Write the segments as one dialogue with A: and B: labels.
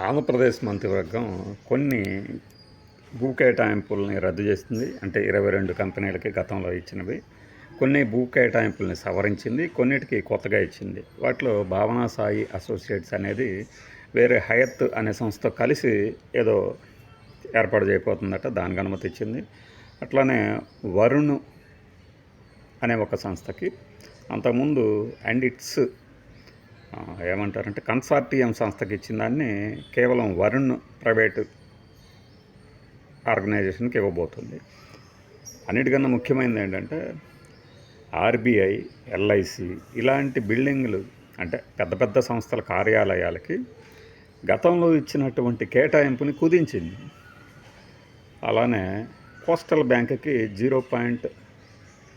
A: ఆంధ్రప్రదేశ్ మంత్రివర్గం కొన్ని భూ కేటాయింపుల్ని రద్దు చేసింది. అంటే ఇరవై రెండు కంపెనీలకి గతంలో ఇచ్చినవి. కొన్ని భూ కేటాయింపుల్ని సవరించింది. కొన్నిటికి కొత్తగా ఇచ్చింది. వాటిలో భావనా సాయి అసోసియేట్స్ అనేది వేరే హయత్ అనే సంస్థ కలిసి ఏదో ఏర్పాటు చేయబోతుందట దానికి అనుమతి ఇచ్చింది. అట్లానే వరుణ్ అనే ఒక సంస్థకి అంతకుముందు అండ్ ఇట్స్ ఏమంటారంటే కన్సార్టియం సంస్థకి ఇచ్చిన దాన్ని కేవలం వరుణ్ ప్రైవేటు ఆర్గనైజేషన్కి ఇవ్వబోతుంది. అన్నిటికన్నా ముఖ్యమైనది ఏంటంటే ఆర్బీఐ ఎల్ఐసి ఇలాంటి బిల్డింగ్లు అంటే పెద్ద పెద్ద సంస్థల కార్యాలయాలకి గతంలో ఇచ్చినటువంటి కేటాయింపుని కుదించింది. అలానే పోస్టల్ బ్యాంక్కి జీరో పాయింట్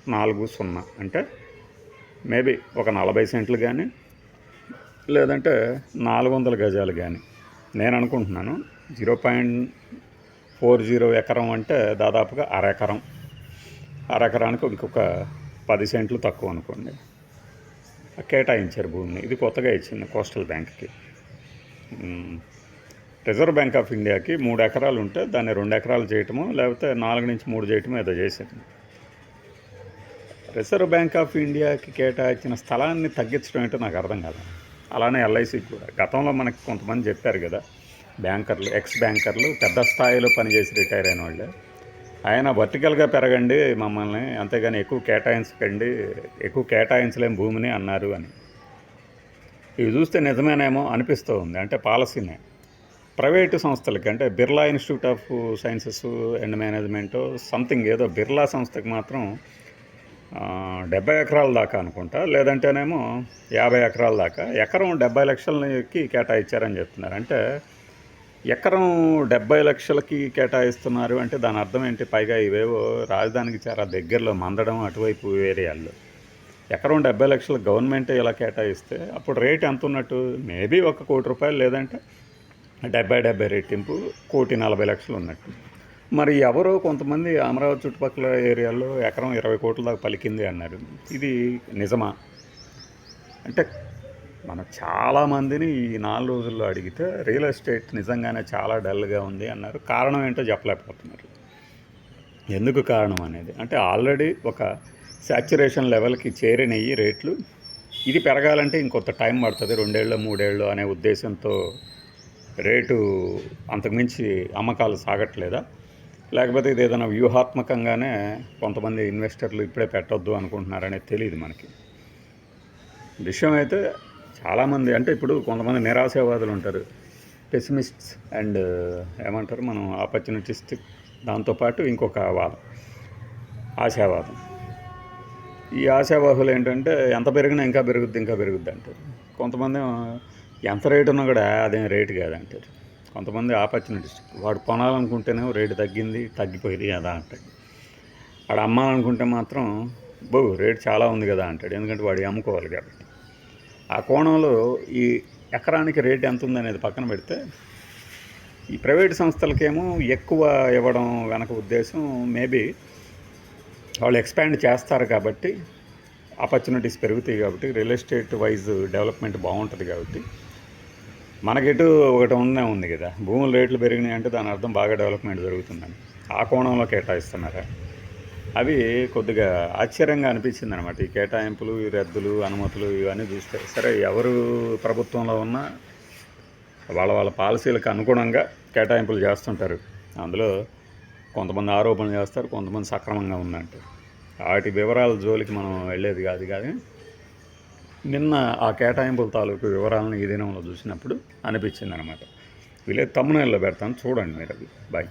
A: నాలుగు సున్నా అంటే మేబీ ఒక నలభై సెంట్లు కానీ లేదంటే నాలుగు వందల గజాలు కానీ నేను అనుకుంటున్నాను జీరో పాయింట్ ఫోర్ జీరో ఎకరం అంటే దాదాపుగా అరెకరం. అరెకరానికి ఇంకొక పది సెంట్లు తక్కువ అనుకోండి. కేటాయించారు భూమిని. ఇది కొత్తగా ఇచ్చింది కోస్టల్ బ్యాంక్కి. రిజర్వ్ బ్యాంక్ ఆఫ్ ఇండియాకి మూడు ఎకరాలు ఉంటే దాన్ని రెండు ఎకరాలు చేయటము లేకపోతే నాలుగు నుంచి మూడు చేయటము ఏదో చేసేది రిజర్వ్ బ్యాంక్ ఆఫ్ ఇండియాకి కేటాయించిన స్థలాన్ని తగ్గించడం ఏంటో నాకు అర్థం కాదు. అలానే ఎల్ఐసి కూడా. గతంలో మనకి కొంతమంది చెప్పారు కదా బ్యాంకర్లు ఎక్స్ బ్యాంకర్లు పెద్ద స్థాయిలో పనిచేసి రిటైర్ అయిన వాళ్ళు. ఆయన వర్టికల్గా పెరగండి మమ్మల్ని అంతేగాని ఎక్కువ కేటాయించకండి ఎక్కువ కేటాయించలేం భూమిని అన్నారు అని. ఇవి చూస్తే నిజమేనేమో అనిపిస్తూ ఉంది. అంటే పాలసీనే. ప్రైవేటు సంస్థలకి అంటే Birla institute of sciences and management something ఏదో బిర్లా సంస్థకి మాత్రం డెబ్బై ఎకరాల దాకా అనుకుంటా లేదంటేనేమో యాభై ఎకరాల దాకా. ఎకరం డెబ్బై లక్షలకి కేటాయించారని చెప్తున్నారు. అంటే ఎకరం డెబ్బై లక్షలకి కేటాయిస్తున్నారు అంటే దాని అర్థం ఏంటి? పైగా ఇవేవో రాజధానికి చాలా దగ్గరలో మందడం అటువైపు ఏరియాల్లో. ఎకరం డెబ్బై లక్షలు గవర్నమెంటే ఇలా కేటాయిస్తే అప్పుడు రేట్ ఎంత ఉన్నట్టు? మేబీ ఒక కోటి రూపాయలు లేదంటే డెబ్బై డెబ్బై రెట్టింపు కోటి నలభై లక్షలు ఉన్నట్టు. మరి ఎవరో కొంతమంది అమరావతి చుట్టుపక్కల ఏరియాలో ఎకరం ఇరవై కోట్ల దాకా పలికింది అన్నారు. ఇది నిజమా? అంటే మనం చాలామందిని ఈ నాలుగు రోజుల్లో అడిగితే రియల్ ఎస్టేట్ నిజంగానే చాలా డల్గా ఉంది అన్నారు. కారణం ఏంటో చెప్పలేకపోతున్నారు. ఎందుకు కారణం అనేది? అంటే ఆల్రెడీ ఒక శాచ్యురేషన్ లెవెల్కి చేరినయ్యి రేట్లు. ఇది పెరగాలంటే ఇంకొంత టైం పడుతుంది రెండేళ్ళు మూడేళ్ళు అనే ఉద్దేశంతో రేటు అంతకుమించి అమ్మకాలు సాగట్లేదా? లేకపోతే ఇది ఏదైనా వ్యూహాత్మకంగానే కొంతమంది ఇన్వెస్టర్లు ఇప్పుడే పెట్టొద్దు అనుకుంటున్నారనేది తెలియదు మనకి. విషయం అయితే చాలామంది అంటే ఇప్పుడు కొంతమంది నిరాశావాదులు ఉంటారు. పెసిమిస్ట్స్ అండ్ uh, ఏమంటారు మనం ఆపర్చునిటిస్టిక్ దాంతోపాటు ఇంకొక వాదం. ఆశావాదం. ఈ ఆశావాహులు ఏంటంటే ఎంత పెరిగినా ఇంకా పెరుగుద్ది ఇంకా పెరుగుద్ది అంటారు. కొంతమంది ఎంత రేటు ఉన్నా కూడా అదేం రేటు కాదంటారు. కొంతమంది ఆపర్చునిటీస్ వాడు కొనాలనుకుంటేనేమో రేటు తగ్గింది తగ్గిపోయింది కదా అంటాడు. వాడు అమ్మాలనుకుంటే మాత్రం బో రేటు చాలా ఉంది కదా అంటాడు. ఎందుకంటే వాడు అమ్ముకోవాలి కాబట్టి. ఆ కోణంలో ఈ ఎకరానికి రేటు ఎంత ఉందనేది పక్కన పెడితే ఈ ప్రైవేట్ సంస్థలకేమో ఎక్కువ ఇవ్వడం వెనక ఉద్దేశం మేబీ వాళ్ళు ఎక్స్పాండ్ చేస్తారు కాబట్టి ఆపర్చునిటీస్ పెరుగుతాయి కాబట్టి రియల్ ఎస్టేట్ వైజ్ డెవలప్మెంట్ బాగుంటుంది కాబట్టి మనకెటు ఒకటి ఉండే ఉంది కదా. భూముల రేట్లు పెరిగినాయి అంటే దాని అర్థం బాగా డెవలప్మెంట్ జరుగుతుందని. ఆ కోణంలో కేటాయిస్తున్నారా? అవి కొద్దిగా ఆశ్చర్యంగా అనిపించింది అనమాట ఈ కేటాయింపులు ఈ రద్దులు అనుమతులు ఇవన్నీ చూస్తే సరే ఎవరు ప్రభుత్వంలో ఉన్నా వాళ్ళ వాళ్ళ పాలసీలకు అనుగుణంగా కేటాయింపులు చేస్తుంటారు. అందులో కొంతమంది ఆరోపణలు చేస్తారు కొంతమంది సక్రమంగా ఉందంటారు. వాటి వివరాల జోలికి మనం వెళ్ళేది కాదు కానీ నిన్న ఆ కేటాయింపుల తాలూకు వివరాలను ఈ దినంలో చూసినప్పుడు అనిపించింది అనమాట వీలే తమ్మునేల్లో పెడతాను. చూడండి మీరు అది. బాయ్.